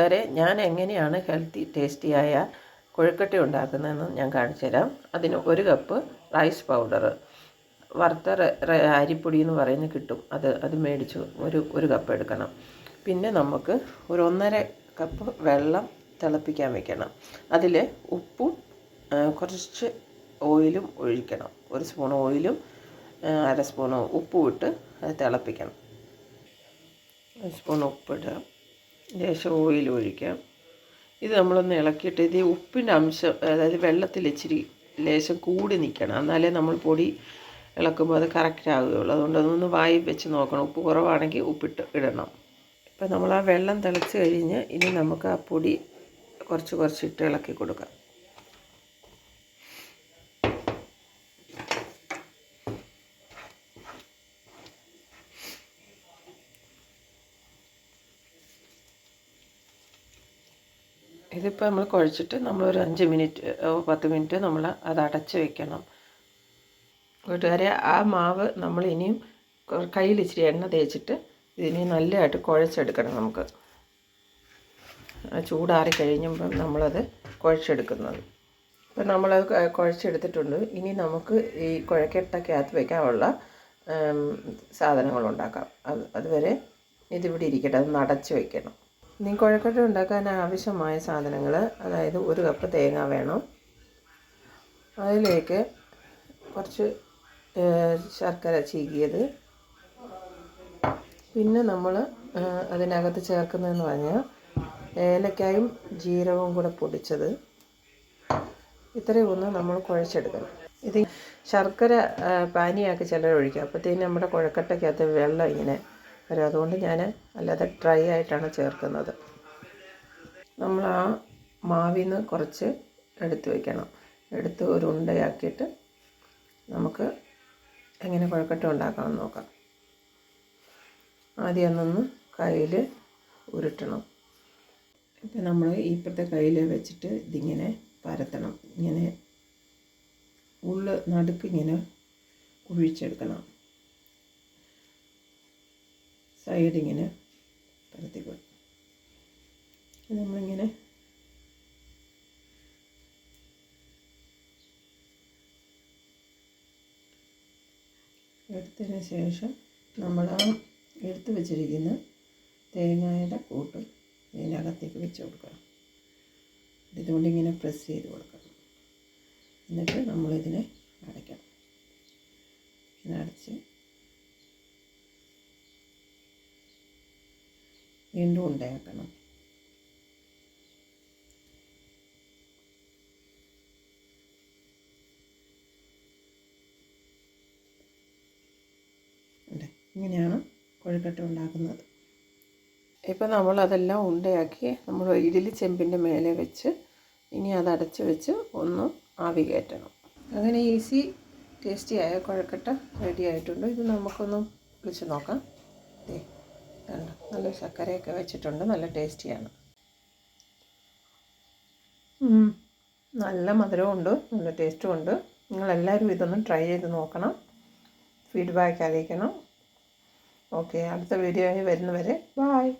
വരെ ഞാൻ എങ്ങനെയാണ് ഹെൽത്തി ടേസ്റ്റിയായ കൊഴുക്കട്ട ഉണ്ടാക്കുന്നതെന്ന് ഞാൻ കാണിച്ചു തരാം. അതിന് ഒരു കപ്പ് റൈസ് പൗഡർ വറുത്ത അരിപ്പൊടി എന്ന് പറയുന്നത് കിട്ടും. അത് അത് മേടിച്ചു ഒരു ഒരു കപ്പ് എടുക്കണം. പിന്നെ നമുക്ക് ഒരു ഒന്നര കപ്പ് വെള്ളം തിളപ്പിക്കാൻ വെക്കണം. അതിൽ ഉപ്പും കുറച്ച് ഓയിലും ഒഴിക്കണം. ഒരു സ്പൂൺ ഓയിലും അര സ്പൂൺ ഉപ്പും ഇട്ട് അത് തിളപ്പിക്കണം. ഒരു സ്പൂൺ ഉപ്പിടുക ലേശം ഓയിൽ ഒഴിക്കാം. ഇത് നമ്മളൊന്ന് ഇളക്കിയിട്ട് ഇത് ഉപ്പിന്റെ അംശം അതായത് വെള്ളത്തിൽ ഇച്ചിരി ലേശം കൂടി നിൽക്കണം. എന്നാലേ നമ്മൾ പൊടി ഇളക്കുമ്പോൾ അത് കറക്റ്റ് ആവുകയുള്ളൂ. അതുകൊണ്ട് അതൊന്ന് വായി വെച്ച് നോക്കണം. ഉപ്പ് കുറവാണെങ്കിൽ ഉപ്പിട്ട് ഇടണം. ഇപ്പം നമ്മൾ ആ വെള്ളം തിളച്ച് കഴിഞ്ഞ് ഇനി നമുക്ക് ആ പൊടി കുറച്ച് കുറച്ചിട്ട് ഇളക്കി കൊടുക്കാം. ഇതിപ്പോൾ നമ്മൾ കുഴച്ചിട്ട് നമ്മളൊരു അഞ്ച് മിനിറ്റ് പത്ത് മിനിറ്റ് നമ്മൾ അത് അടച്ച് വെക്കണം. കൂട്ടുകാരെ ആ മാവ് നമ്മൾ ഇനിയും കയ്യിൽ ഇച്ചിരി എണ്ണ തേച്ചിട്ട് ഇതിനെ നല്ലതായിട്ട് കുഴച്ചെടുക്കണം നമുക്ക്. ചൂടാറി കഴിയുമ്പം നമ്മളത് കുഴച്ചെടുക്കുന്നത്. ഇപ്പം നമ്മളത് കുഴച്ചെടുത്തിട്ടുണ്ട്. ഇനി നമുക്ക് ഈ കുഴക്കെട്ടക്കകത്ത് വയ്ക്കാനുള്ള ഉണ്ടാക്കാം അത് അതുവരെ ഇതിവിടെ ഇരിക്കട്ടെ അത് നടച്ച് വയ്ക്കണം ഇനി കുഴക്കട്ട ഉണ്ടാക്കാൻ ആവശ്യമായ സാധനങ്ങൾ അതായത് ഒരു കപ്പ് തേങ്ങ വേണം. അതിലേക്ക് കുറച്ച് ശർക്കര ചീകിയത്. പിന്നെ നമ്മൾ അതിനകത്ത് ചേർക്കുന്നതെന്ന് പറഞ്ഞാൽ ഏലക്കായും ജീരകവും കൂടെ പൊടിച്ചത്. ഇത്രയും ഒന്ന് നമ്മൾ കുഴച്ചെടുക്കണം. ഇത് ശർക്കര പാനിയാക്കി ചിലർ ഒഴിക്കുക അപ്പോഴത്തേനും നമ്മുടെ കുഴക്കട്ടയ്ക്കകത്ത് വെള്ളം ഇങ്ങനെ വരും. അതുകൊണ്ട് ഞാൻ അല്ലാതെ ഡ്രൈ ആയിട്ടാണ് ചേർക്കുന്നത്. നമ്മൾ ആ മാവിൽ നിന്ന് കുറച്ച് എടുത്ത് വയ്ക്കണം എടുത്ത് ഒരു ഉണ്ടയാക്കിയിട്ട് നമുക്ക് എങ്ങനെ കുഴക്കട്ട ഉണ്ടാക്കാമെന്ന് നോക്കാം. ആദ്യം ഒന്നൊന്ന് കയ്യിൽ ഉരുട്ടണം. ഇപ്പം നമ്മൾ ഇപ്പോഴത്തെ കയ്യിൽ വെച്ചിട്ട് ഇതിങ്ങനെ പരത്തണം. ഇങ്ങനെ ഉള്ള് നടുക്ക് ഇങ്ങനെ കുഴിച്ചെടുക്കണം. സൈഡ് ഇങ്ങനെ കൊടുക്കും. നമ്മളിങ്ങനെ എടുത്തതിന് ശേഷം നമ്മൾ ആ എടുത്ത് വെച്ചിരിക്കുന്ന തേങ്ങയുടെ കൂട്ട് ഇതിനകത്തേക്ക് വെച്ച് കൊടുക്കണം ഇതുകൊണ്ട് ഇങ്ങനെ പ്രസ് ചെയ്ത് കൊടുക്കണം എന്നിട്ട് നമ്മളിതിനെ അടയ്ക്കണം. ഇതിനടച്ച് വീണ്ടും ഉണ്ടാക്കണം ഉണ്ട് ഇങ്ങനെയാണ് കൊഴുക്കട്ട ഉണ്ടാക്കുന്നത്. ഇപ്പം നമ്മൾ അതെല്ലാം ഉണ്ടയാക്കി നമ്മൾ ഇഡലി ചെമ്പിന്റെ മേലെ വെച്ച് ഇനി അത് അടച്ച് വെച്ച് ഒന്ന് ആവി കയറ്റണം. അങ്ങനെ ഈസി ടേസ്റ്റിയായ കുഴക്കട്ട റെഡി ആയിട്ടുണ്ട്. ഇത് നമുക്കൊന്ന് വിളിച്ച് നോക്കാം. നല്ല ശർക്കരയൊക്കെ വെച്ചിട്ടുണ്ട്. നല്ല ടേസ്റ്റിയാണ്. നല്ല മധുരവും ഉണ്ട്. നല്ല ടേസ്റ്റും ഉണ്ട്. നിങ്ങളെല്ലാവരും ഇതൊന്ന് ട്രൈ ചെയ്ത് നോക്കണം. ഫീഡ്ബാക്ക് അറിയിക്കണം. ഓക്കെ. അടുത്ത വീഡിയോ ആയി വരുന്നവരെ. ബായ്